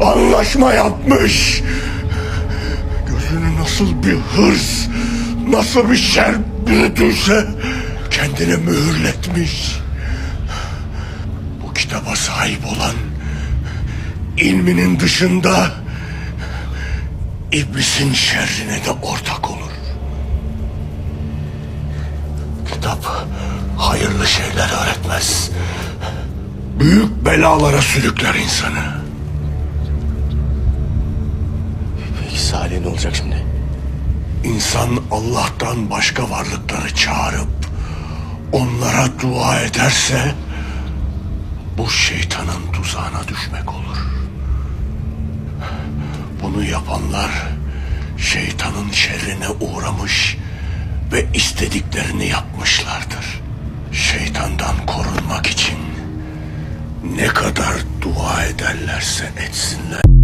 anlaşma yapmış. Gözünü nasıl bir hırs, nasıl bir şer bürüdüyse kendine mühürletmiş. Bu kitaba sahip olan ilminin dışında iblisin şerrine de ortak olur. Kitap hayırlı şeyler öğretmez. Büyük belalara sürükler insanı. Ne olacak şimdi? İnsan Allah'tan başka varlıkları çağırıp onlara dua ederse bu şeytanın tuzağına düşmek olur. Bunu yapanlar şeytanın şerrine uğramış ve istediklerini yapmışlardır. Şeytandan korunmak için ne kadar dua ederlerse etsinler.